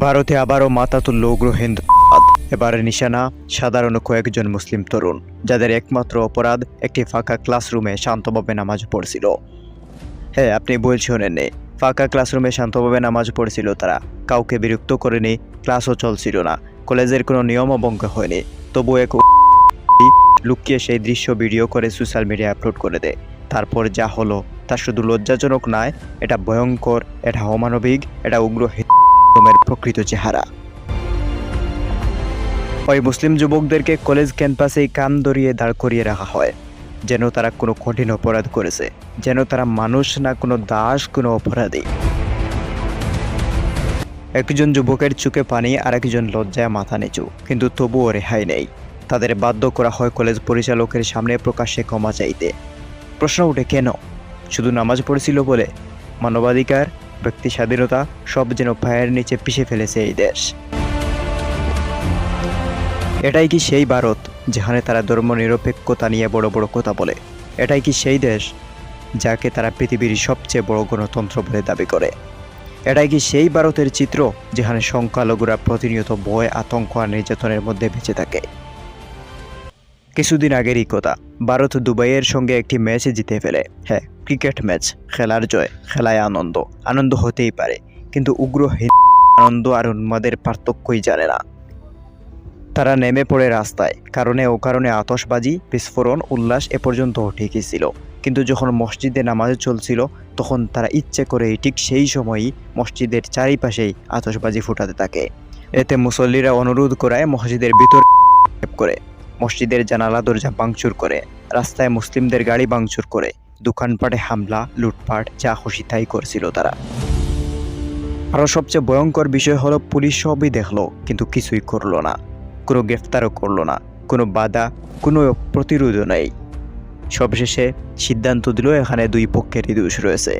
ভারতে আবারও মাথা তুলল উগ্র হিন্দু এবারে নিশানা, সাধারণ কয়েকজন মুসলিম তরুণ, যাদের একমাত্র অপরাধ একটি ফাঁকা ক্লাসরুমে শান্তভাবে নামাজ পড়ছিল। হ্যাঁ আপনি ভুল শোনেননি। ফাঁকা ক্লাসরুমে শান্তভাবে নামাজ পড়ছিল তারা। কাউকে বিরক্ত করেনি, ক্লাসও চলছিল না। কলেজের কোনো নিয়মও ভঙ্গ হয়নি। তবু এক লুকিয়ে সেই দৃশ্য ভিডিও করে সোশ্যাল মিডিয়ায় আপলোড করে দেয়। তারপর যা হলো, তা শুধু লজ্জাজনক নয়, এটা ভয়ঙ্কর, এটা অমানবিক, এটা উগ্র প্রকৃত চেহারা। ওই মুসলিম যুবকদেরকে কলেজ ক্যাম্পাসেই কান ধরিয়ে দাঁড় করিয়ে রাখা হয়, যেন তারা কোনো কঠিন অপরাধ করেছে, যেন তারা মানুষ না কোনো দাস, কোনো অপরাধী। একজন যুবকের চোখে পানি আর একজন লজ্জায় মাথা নিচু, কিন্তু তবুও রেহাই নেই। তাদের বাধ্য করা হয় কলেজ পরিচালকের সামনে প্রকাশ্যে ক্ষমা চাইতে। প্রশ্ন উঠে কেন? শুধু নামাজ পড়ছিল বলে? মানবাধিকার ব্যক্তি স্বাধীনতা সব যেন পায়ের নিচে পিষে ফেলেছে এই দেশ। এটাই কি সেই ভারত যেখানে তারা ধর্মনিরপেক্ষতা নিয়ে বড় বড় কথা বলে? এটাই কি সেই দেশ যাকে তারা পৃথিবীর সবচেয়ে বড় গণতন্ত্র বলে দাবি করে? এটাই কি সেই ভারতের চিত্র যেখানে সংখ্যালঘুরা প্রতিনিয়ত ভয়, আতঙ্ক আর নির্যাতনের মধ্যে বেঁচে থাকে? কিছুদিন আগেরই কথা, ভারত দুবাইয়ের সঙ্গে একটি ম্যাচ জিতে ফেলে। হ্যাঁ ক্রিকেট ম্যাচ খেলার জয়, খেলায় আনন্দ। আনন্দ হতেই পারে, কিন্তু উগ্র আনন্দ আর উন্মাদের পার্থক্যই জানে না। তারা নেমে পড়ে রাস্তায়, কারণে ও কারণে আতসবাজি বিস্ফোরণ, উল্লাস এ পর্যন্ত ঠিকই ছিল। কিন্তু যখন মসজিদে নামাজ চলছিল, তখন তারা ইচ্ছে করে ঠিক সেই সময়ই মসজিদের চারিপাশেই আতসবাজি ফুটাতে থাকে। এতে মুসল্লিরা অনুরোধ করায় মসজিদের ভিতর করে, মসজিদের জানালা দরজা ভাঙচুর করে, রাস্তায় মুসলিমদের গাড়ি ভাঙচুর করে। দোকানপাটে হামলা, লুটপাট, যা খুশি তাই করছিল তারা। আরও সবচেয়ে ভয়ঙ্কর বিষয় হলো পুলিশ সবই দেখল, কিন্তু কিছুই করল না। কোনো গ্রেফতারও করল না, কোনো বাধা, কোনো প্রতিরোধও নেই। সবশেষে সিদ্ধান্ত দিল এখানে দুই পক্ষেরই দোষ রয়েছে।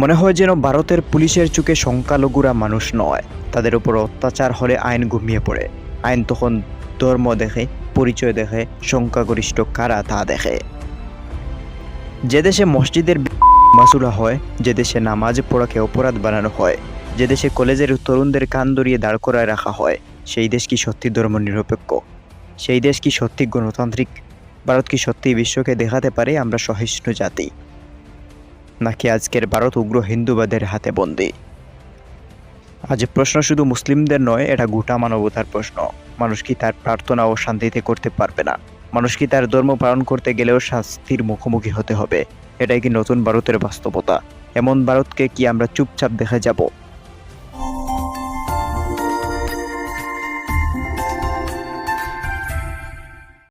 মনে হয় যেন ভারতের পুলিশের চোখে সংখ্যালঘুরা মানুষ নয়, তাদের উপর অত্যাচার হলে আইন ঘুমিয়ে পড়ে। আইন তখন ধর্ম দেখে, পরিচয় দেখে, সংখ্যাগরিষ্ঠ কারা তা দেখে। যে দেশে মসজিদের মাসুলা হয়, যে দেশে নামাজ পড়াকে অপরাধ বানানো হয়, যে দেশে কলেজের তরুণদের কান ধরিয়ে দাঁড় করায় রাখা হয়, সেই দেশ কি সত্যি ধর্ম নিরপেক্ষ? সেই দেশ কি সত্যি গণতান্ত্রিক? ভারত কি সত্যি বিশ্বকে দেখাতে পারে আমরা সহিষ্ণু জাতি? নাকি আজকের ভারত উগ্র হিন্দুবাদের হাতে বন্দী? আজ প্রশ্ন শুধু মুসলিমদের নয়, এটা গোটা মানবতার প্রশ্ন। মানুষ কি তার প্রার্থনা ও শান্তিতে করতে পারবে না? মানুষ কি তার ধর্ম পালন করতে গেলেও শাস্তির মুখোমুখি হতে হবে? এটাই কি নতুন ভারতের বাস্তবতা? এমন ভারতকে কি আমরা চুপচাপ দেখা যাব?